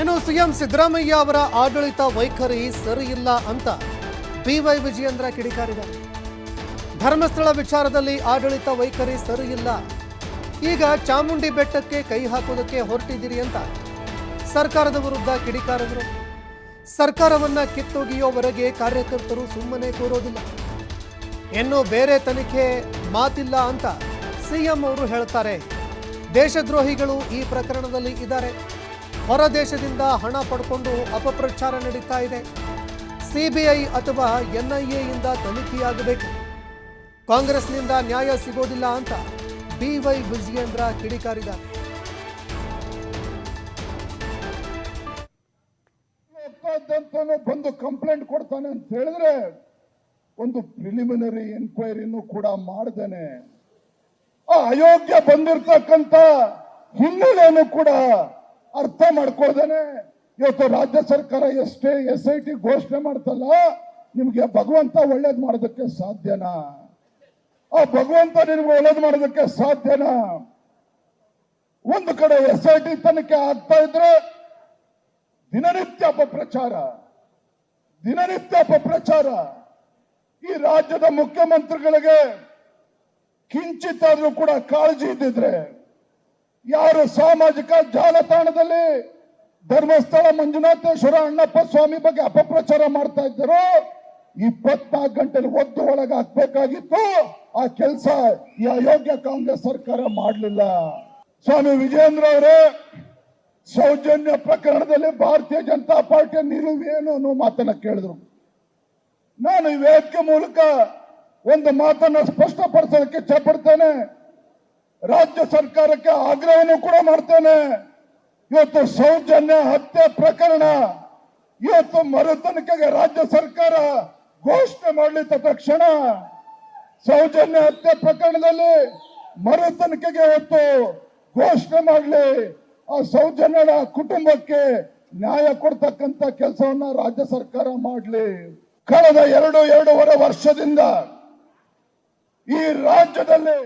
ಇನ್ನು ಸಿಎಂ ಸಿದ್ದರಾಮಯ್ಯ ಅವರ ಆಡಳಿತ ವೈಖರಿ ಸರಿಯಿಲ್ಲ ಅಂತ ಬಿವೈ ವಿಜಯೇಂದ್ರ ಕಿಡಿಕಾರಿದ್ದಾರೆ. ಧರ್ಮಸ್ಥಳ ವಿಚಾರದಲ್ಲಿ ಆಡಳಿತ ವೈಖರಿ ಸರಿಯಿಲ್ಲ. ಈಗ ಚಾಮುಂಡಿ ಬೆಟ್ಟಕ್ಕೆ ಕೈ ಹಾಕೋದಕ್ಕೆ ಹೊರಟಿದ್ದೀರಿ ಅಂತ ಸರ್ಕಾರದ ವಿರುದ್ಧ ಕಿಡಿಕಾರಿದರು. ಸರ್ಕಾರವನ್ನ ಕಿತ್ತೊಗೆಯೋವರೆಗೆ ಕಾರ್ಯಕರ್ತರು ಸುಮ್ಮನೆ ಕೂರೋದಿಲ್ಲ. ಇನ್ನು ಬೇರೆ ತನಿಖೆ ಮಾತಿಲ್ಲ ಅಂತ ಸಿಎಂ ಅವರು ಹೇಳ್ತಾರೆ. ದೇಶದ್ರೋಹಿಗಳು ಈ ಪ್ರಕರಣದಲ್ಲಿ ಇದ್ದಾರೆ. ಹೊರ ದೇಶದಿಂದ ಹಣ ಪಡ್ಕೊಂಡು ಅಪಪ್ರಚಾರ ನಡೀತಾ ಇದೆ. ಸಿಬಿಐ ಅಥವಾ ಎನ್ಐಎಯಿಂದ ತನಿಖೆಯಾಗಬೇಕು. ಕಾಂಗ್ರೆಸ್ನಿಂದ ನ್ಯಾಯ ಸಿಗೋದಿಲ್ಲ ಅಂತ ಬಿವೈ ವಿಜಯೇಂದ್ರ ಕಿಡಿಕಾರಿದ್ದಾರೆ. ಬಂದು ಕಂಪ್ಲೇಂಟ್ ಕೊಡ್ತಾನೆ ಅಂತ ಹೇಳಿದ್ರೆ ಒಂದು ಪ್ರಿಲಿಮಿನರಿ ಎನ್ಕ್ವೈರಿನೂ ಕೂಡ ಮಾಡ್ದೇನೆ. ಆ ಅಯೋಗ್ಯ ಬಂದಿರ್ತಕ್ಕಂತ ಹಿನ್ನೆಲೆಯನ್ನು ಕೂಡ ಅರ್ಥ ಮಾಡ್ಕೊಳ್ದೇನೆ. ಇವತ್ತು ರಾಜ್ಯ ಸರ್ಕಾರ ಎಷ್ಟೇ ಎಸ್ ಐ ಟಿ ಘೋಷಣೆ ಮಾಡ್ತಲ್ಲ, ನಿಮ್ಗೆ ಭಗವಂತ ಒಳ್ಳೇದ್ ಮಾಡೋದಕ್ಕೆ ಸಾಧ್ಯನಾ? ಆ ಭಗವಂತ ನಿಮ್ಗೆ ಒಳ್ಳೇದ್ ಮಾಡೋದಕ್ಕೆ ಸಾಧ್ಯನಾ? ಒಂದು ಕಡೆ ಎಸ್ ಐ ಟಿ ತನಿಖೆ ಆಗ್ತಾ ಇದ್ರೆ ದಿನನಿತ್ಯ ಅಪಪ್ರಚಾರ ದಿನನಿತ್ಯ ಅಪಪ್ರಚಾರ. ಈ ರಾಜ್ಯದ ಮುಖ್ಯಮಂತ್ರಿಗಳಿಗೆ ಕಿಂಚಿತ್ತಾದ್ರೂ ಕೂಡ ಕಾಳಜಿ ಇದ್ದಿದ್ರೆ ಯಾರು ಸಾಮಾಜಿಕ ಜಾಲತಾಣದಲ್ಲಿ ಧರ್ಮಸ್ಥಳ ಮಂಜುನಾಥೇಶ್ವರ ಅಣ್ಣಪ್ಪ ಸ್ವಾಮಿ ಬಗ್ಗೆ ಅಪಪ್ರಚಾರ ಮಾಡ್ತಾ ಇದ್ದರು ಇಪ್ಪತ್ನಾಲ್ಕು ಗಂಟೆಲಿ ಒದ್ದು ಒಳಗೆ ಹಾಕ್ಬೇಕಾಗಿತ್ತು ಆ ಕೆಲಸ ಈ ಅಯೋಗ್ಯ ಕಾಂಗ್ರೆಸ್ ಸರ್ಕಾರ ಮಾಡಲಿಲ್ಲ. ಸ್ವಾಮಿ ವಿಜೇಂದ್ರ ಅವರೇ, ಸೌಜನ್ಯ ಪ್ರಕರಣದಲ್ಲಿ ಭಾರತೀಯ ಜನತಾ ಪಾರ್ಟಿಯ ನಿಲುವೇನು ಅನ್ನೋ ಮಾತನ್ನ ಕೇಳಿದ್ರು. ನಾನು ಈ ವೇದಿಕೆ ಮೂಲಕ ಒಂದು ಮಾತನ್ನ ಸ್ಪಷ್ಟಪಡಿಸೋದಕ್ಕೆ ಇಚ್ಛಪಡ್ತೇನೆ ರಾಜ್ಯ ಸರ್ಕಾರಕ್ಕೆ ಆಗ್ರಹವನ್ನು ಕೂಡ ಮಾಡ್ತೇನೆ. ಇವತ್ತು ಸೌಜನ್ಯ ಹತ್ಯೆ ಪ್ರಕರಣ, ಇವತ್ತು ಮರುತನಿಕೆಗೆ ರಾಜ್ಯ ಸರ್ಕಾರ ಘೋಷಣೆ ಮಾಡಲಿದ್ದ ತಕ್ಷಣ ಸೌಜನ್ಯ ಹತ್ಯೆ ಪ್ರಕರಣದಲ್ಲಿ ಮರುತನಿಕೆಗೆ ಇವತ್ತು ಘೋಷಣೆ ಮಾಡಲಿ. ಆ ಸೌಜನ್ಯದ ಕುಟುಂಬಕ್ಕೆ ನ್ಯಾಯ ಕೊಡ್ತಕ್ಕಂತ ಕೆಲಸವನ್ನ ರಾಜ್ಯ ಸರ್ಕಾರ ಮಾಡಲಿ. ಕಳೆದ ಎರಡು, ಎರಡೂವರೆ ವರ್ಷದಿಂದ ಈ ರಾಜ್ಯದಲ್ಲಿ